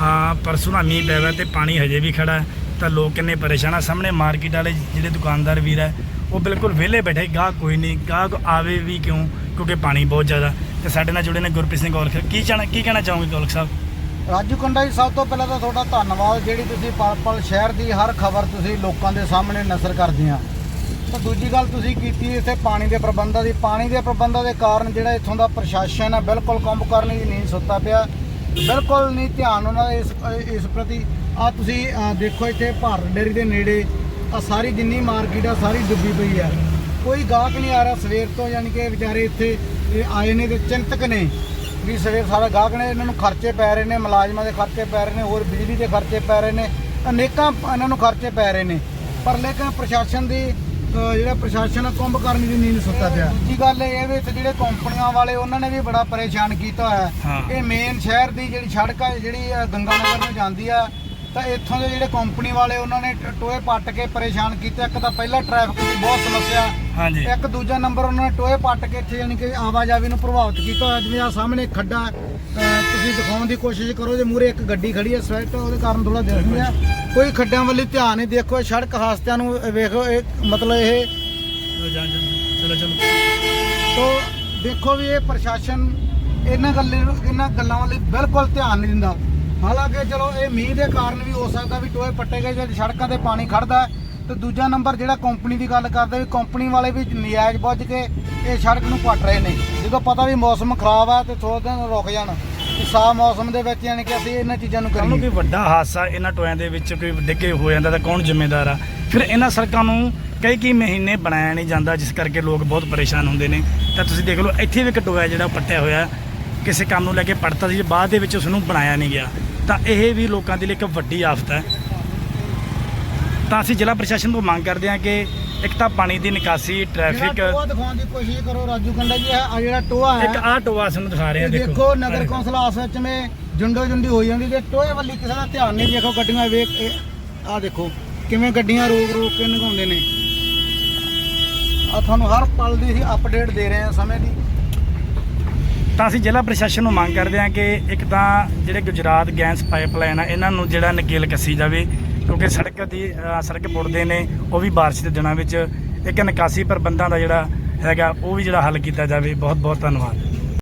ਆ ਪਰਸੋਂ ਦਾ ਮੀਂਹ ਪਿਆ ਵਾ ਤੇ ਪਾਣੀ ਹਜੇ ਵੀ ਖੜਾ ਹੈ, ਤਾਂ ਲੋਕ ਕਿੰਨੇ ਪਰੇਸ਼ਾਨ ਆ। ਸਾਹਮਣੇ ਮਾਰਕੀਟ ਵਾਲੇ ਜਿਹੜੇ ਦੁਕਾਨਦਾਰ ਵੀਰ ਹੈ, ਉਹ ਬਿਲਕੁਲ ਵਿਹਲੇ ਬੈਠੇ, ਗਾਹਕ ਕੋਈ ਨਹੀਂ ਗਾਹ ਆਵੇ ਵੀ ਕਿਉਂ? ਕਿਉਂਕਿ ਪਾਣੀ ਬਹੁਤ ਜ਼ਿਆਦਾ। ਤੇ ਸਾਡੇ ਨਾਲ ਜੁੜੇ ਨੇ ਗੁਰਪ੍ਰੀਤ ਸਿੰਘ ਔਲਖ ਕੀ ਚਾਹਣਾ ਕੀ ਕਹਿਣਾ ਚਾਹੋਗੇ ਗੋਲਖ ਸਾਹਿਬ? ਰਾਜੂ ਕੰਡਾ ਜੀ, ਸਭ ਤੋਂ ਪਹਿਲਾਂ ਤਾਂ ਤੁਹਾਡਾ ਧੰਨਵਾਦ, ਜਿਹੜੀ ਤੁਸੀਂ ਪਲ ਪਲ ਸ਼ਹਿਰ ਦੀ ਹਰ ਖਬਰ ਤੁਸੀਂ ਲੋਕਾਂ ਦੇ ਸਾਹਮਣੇ ਨਸ਼ਰ ਕਰਦੇ ਆ। ਤਾਂ ਦੂਜੀ ਗੱਲ ਤੁਸੀਂ ਕੀਤੀ, ਇੱਥੇ ਪਾਣੀ ਦੇ ਪ੍ਰਬੰਧਾਂ ਦੀ, ਪਾਣੀ ਦੇ ਪ੍ਰਬੰਧਾਂ ਦੇ ਕਾਰਨ ਜਿਹੜਾ ਇੱਥੋਂ ਦਾ ਪ੍ਰਸ਼ਾਸਨ ਹੈ, ਬਿਲਕੁਲ ਕੰਮ ਕਰਨ ਲਈ ਨਹੀਂ ਸੁੱਤਾ ਪਿਆ। ਬਿਲਕੁਲ ਨਹੀਂ ਧਿਆਨ ਉਹਨਾਂ ਦਾ ਇਸ ਇਸ ਪ੍ਰਤੀ। ਆ ਤੁਸੀਂ ਦੇਖੋ ਇੱਥੇ ਭਾਰਤ ਡੇਰੀ ਦੇ ਨੇੜੇ ਆ ਸਾਰੀ ਜਿੰਨੀ ਮਾਰਕੀਟ ਆ, ਸਾਰੀ ਡੁੱਬੀ ਪਈ ਆ। ਕੋਈ ਗਾਹਕ ਨਹੀਂ ਆ ਰਿਹਾ ਸਵੇਰ ਤੋਂ, ਯਾਨੀ ਕਿ ਵਿਚਾਰੇ ਇੱਥੇ ਆਏ ਨੇ ਤੇ ਚਿੰਤਕ ਨੇ ਵੀ ਸਵੇਰ ਸਾਰਾ ਗਾਹਕ ਨੇ, ਇਹਨਾਂ ਨੂੰ ਖਰਚੇ ਪੈ ਰਹੇ ਨੇ, ਮੁਲਾਜ਼ਮਾਂ ਦੇ ਖਰਚੇ ਪੈ ਰਹੇ ਨੇ, ਹੋਰ ਬਿਜਲੀ ਦੇ ਖਰਚੇ ਪੈ ਰਹੇ ਨੇ, ਅਨੇਕਾਂ ਇਹਨਾਂ ਨੂੰ ਖਰਚੇ ਪੈ ਰਹੇ ਨੇ। ਪਰ ਲੇਕਿਨ ਪ੍ਰਸ਼ਾਸਨ ਦੀ ਜਿਹੜਾ ਪ੍ਰਸ਼ਾਸਨ ਆ ਕੁੰਭ ਕਰਨ ਦੀ ਨੀਂਦ ਸੁੱਤਾ ਪਿਆ ਦੂਜੀ ਗੱਲ ਇਹ ਵੀ ਇੱਥੇ ਜਿਹੜੇ ਕੰਪਨੀਆਂ ਵਾਲੇ ਉਹਨਾਂ ਨੇ ਵੀ ਬੜਾ ਪਰੇਸ਼ਾਨ ਕੀਤਾ ਹੋਇਆ ਹਾਂ। ਇਹ ਮੇਨ ਸ਼ਹਿਰ ਦੀ ਜਿਹੜੀ ਸੜਕ ਆ ਜਿਹੜੀ ਗੰਗਾ ਨਗਰ ਨੂੰ ਜਾਂਦੀ ਆ ਤਾਂ ਇੱਥੋਂ ਦੇ ਜਿਹੜੇ ਕੰਪਨੀ ਵਾਲੇ ਉਹਨਾਂ ਨੇ ਟ- ਟੋਏ ਪੱਟ ਕੇ ਪਰੇਸ਼ਾਨ ਕੀਤਾ। ਇੱਕ ਤਾਂ ਪਹਿਲਾਂ ਟ੍ਰੈਫਿਕ ਦੀ ਬਹੁਤ ਸਮੱਸਿਆ। ਹਾਂਜੀ। ਇੱਕ ਦੂਜਾ ਨੰਬਰ ਉਹਨਾਂ ਨੇ ਟੋਏ ਪੱਟ ਕੇ ਇੱਥੇ ਯਾਨੀ ਕਿ ਆਵਾਜਾਈ ਨੂੰ ਪ੍ਰਭਾਵਿਤ ਕੀਤਾ ਹੋਇਆ। ਜਿਵੇਂ ਆ ਸਾਹਮਣੇ ਖੱਡਾ ਅਹ ਤੁਸੀਂ ਦਿਖਾਉਣ ਦੀ ਕੋਸ਼ਿਸ਼ ਕਰੋ ਜੇ ਮੂਰੇ ਇੱਕ ਗੱਡੀ ਖੜੀ ਹੈ ਸਵਿਫਟ ਉਹਦੇ ਕਾਰਨ ਥੋੜਾ ਦਿਖਦੀ ਆ। ਕੋਈ ਖੱਡਿਆਂ ਵੱਲ ਧਿਆਨ ਨਹੀਂ ਦੇਖੋ ਇਹ ਸੜਕ ਹਾਦਸਿਆਂ ਨੂੰ ਵੇਖੋ ਇਹ ਮਤਲਬ ਇਹ ਚਲੋ ਜਾ ਜਾ ਚਲੋ ਚਲੋ ਤੋ ਦੇਖੋ ਵੀ ਇਹ ਪ੍ਰਸ਼ਾਸਨ ਇਹਨਾਂ ਗੱਲਾਂ ਇਹਨਾਂ ਗੱਲਾਂ ਵੱਲ ਬਿਲਕੁਲ ਧਿਆਨ ਨਹੀਂ ਦਿੰਦਾ। ਹਾਲਾਂਕਿ ਚਲੋ ਇਹ ਮੀਂਹ ਦੇ ਕਾਰਨ ਵੀ ਹੋ ਸਕਦਾ ਵੀ ਟੋਏ ਪੱਟੇ ਗਏ ਜੇ ਸੜਕਾਂ ਤੇ ਪਾਣੀ ਖੜਦਾ। ਤੇ ਦੂਜਾ ਨੰਬਰ ਜਿਹੜਾ ਕੰਪਨੀ ਦੀ ਗੱਲ ਕਰਦੇ ਵੀ ਕੰਪਨੀ ਵਾਲੇ ਵੀ ਨਜਾਇਜ਼ ਬੁੱਝ ਕੇ ਇਹ ਸੜਕ ਨੂੰ ਪੱਟ ਰਹੇ ਨੇ। ਜਦੋਂ ਪਤਾ ਵੀ ਮੌਸਮ ਖਰਾਬ ਆ ਤੇ ਥੋੜਾ ਦਿਨ ਰੁਕ ਜਾਣ ਸਾਫ਼ ਮੌਸਮ ਦੇ ਵਿੱਚ ਯਾਨੀ ਕਿ ਅਸੀਂ ਇਹਨਾਂ ਚੀਜ਼ਾਂ ਨੂੰ ਕਰੀਏ। ਕੋਈ ਵੱਡਾ ਹਾਦਸਾ ਇਹਨਾਂ ਟੋਇਆਂ ਦੇ ਵਿੱਚ ਕੋਈ ਡਿੱਗੇ ਹੋ ਜਾਂਦਾ ਤਾਂ ਕੌਣ ਜ਼ਿੰਮੇਦਾਰ ਆ? ਫਿਰ ਇਹਨਾਂ ਸੜਕਾਂ ਨੂੰ ਕਈ ਕਈ ਮਹੀਨੇ ਬਣਾਇਆ ਨਹੀਂ ਜਾਂਦਾ ਜਿਸ ਕਰਕੇ ਲੋਕ ਬਹੁਤ ਪਰੇਸ਼ਾਨ ਹੁੰਦੇ ਨੇ। ਤਾਂ ਤੁਸੀਂ ਦੇਖ ਲਓ ਇੱਥੇ ਵੀ ਇੱਕ ਟੋਇਆ ਜਿਹੜਾ ਪੱਟਿਆ ਹੋਇਆ ਕਿਸੇ ਕੰਮ ਨੂੰ ਲੈ ਕੇ ਪੜਤਾ ਸੀ ਬਾਅਦ ਦੇ ਵਿੱਚ ਉਸ ਨੂੰ ਬਣਾਇਆ ਨਹੀਂ ਗਿਆ। ਤਾਂ ਇਹ ਵੀ ਲੋਕਾਂ ਦੇ ਲਈ ਇੱਕ ਵੱਡੀ ਆਫਤ ਹੈ। ਤਾਂ ਅਸੀਂ ਜ਼ਿਲ੍ਹਾ ਪ੍ਰਸ਼ਾਸਨ ਤੋਂ ਮੰਗ ਕਰਦੇ ਹਾਂ ਕਿ ਇੱਕ ਤਾਂ ਪਾਣੀ ਦੀ ਨਿਕਾਸੀ ਟ੍ਰੈਫਿਕ ਟੋਆ ਦਿਖਾਉਣ ਦੀ ਕੋਸ਼ਿਸ਼ ਕਰੋ ਰਾਜੂ ਕੰਡਾ ਜੀ ਆ ਜਿਹੜਾ ਟੋਆ ਹੈ। ਇੱਕ ਆਹ ਟੋਆ ਸਾਨੂੰ ਦਿਖਾ ਰਹੇ ਆ ਦੇਖੋ। ਦੇਖੋ ਨਗਰ ਕੌਂਸਲ ਆਸ ਵਿੱਚ ਮੇ ਜੁੰਡੋ ਜੁੰਡੀ ਹੋਈ ਜਾਂਦੀ ਤੇ ਟੋਏ ਵੱਲੀ ਕਿਸੇ ਦਾ ਧਿਆਨ ਨਹੀਂ ਦੇਖੋ ਗੱਡੀਆਂ ਵੇਖ ਆ ਦੇਖੋ ਕਿਵੇਂ ਗੱਡੀਆਂ ਰੋਕ ਰੋਕ ਕੇ ਲੰਘਾਉਂਦੇ ਨੇ। ਆ ਤੁਹਾਨੂੰ ਹਰ ਪਲ ਦੀ ਅਪਡੇਟ ਦੇ ਰਹੇ ਹਾਂ ਸਮੇਂ ਦੀ। ਤਾਂ ਅਸੀਂ ਜ਼ਿਲ੍ਹਾ ਪ੍ਰਸ਼ਾਸਨ ਨੂੰ ਮੰਗ ਕਰਦੇ ਹਾਂ ਕਿ ਇੱਕ ਤਾਂ ਜਿਹੜੇ ਗੁਜਰਾਤ ਗੈਸ ਪਾਈਪਲਾਈਨ ਆ, ਇਹਨਾਂ ਨੂੰ ਜਿਹੜਾ ਨਕੇਲ ਕੱਸੀ ਜਾਵੇ, ਕਿਉਂਕਿ ਸੜਕ ਦੀ ਸੜਕ ਪੁੱਟਦੇ ਨੇ, ਉਹ ਵੀ ਬਾਰਿਸ਼ ਦੇ ਦਿਨਾਂ ਵਿੱਚ ਇੱਕ ਨਿਕਾਸੀ ਪ੍ਰਬੰਧਾਂ ਦਾ ਜਿਹੜਾ ਹੈਗਾ, ਉਹ ਵੀ ਜਿਹੜਾ ਹੱਲ ਕੀਤਾ ਜਾਵੇ। ਬਹੁਤ ਬਹੁਤ ਧੰਨਵਾਦ।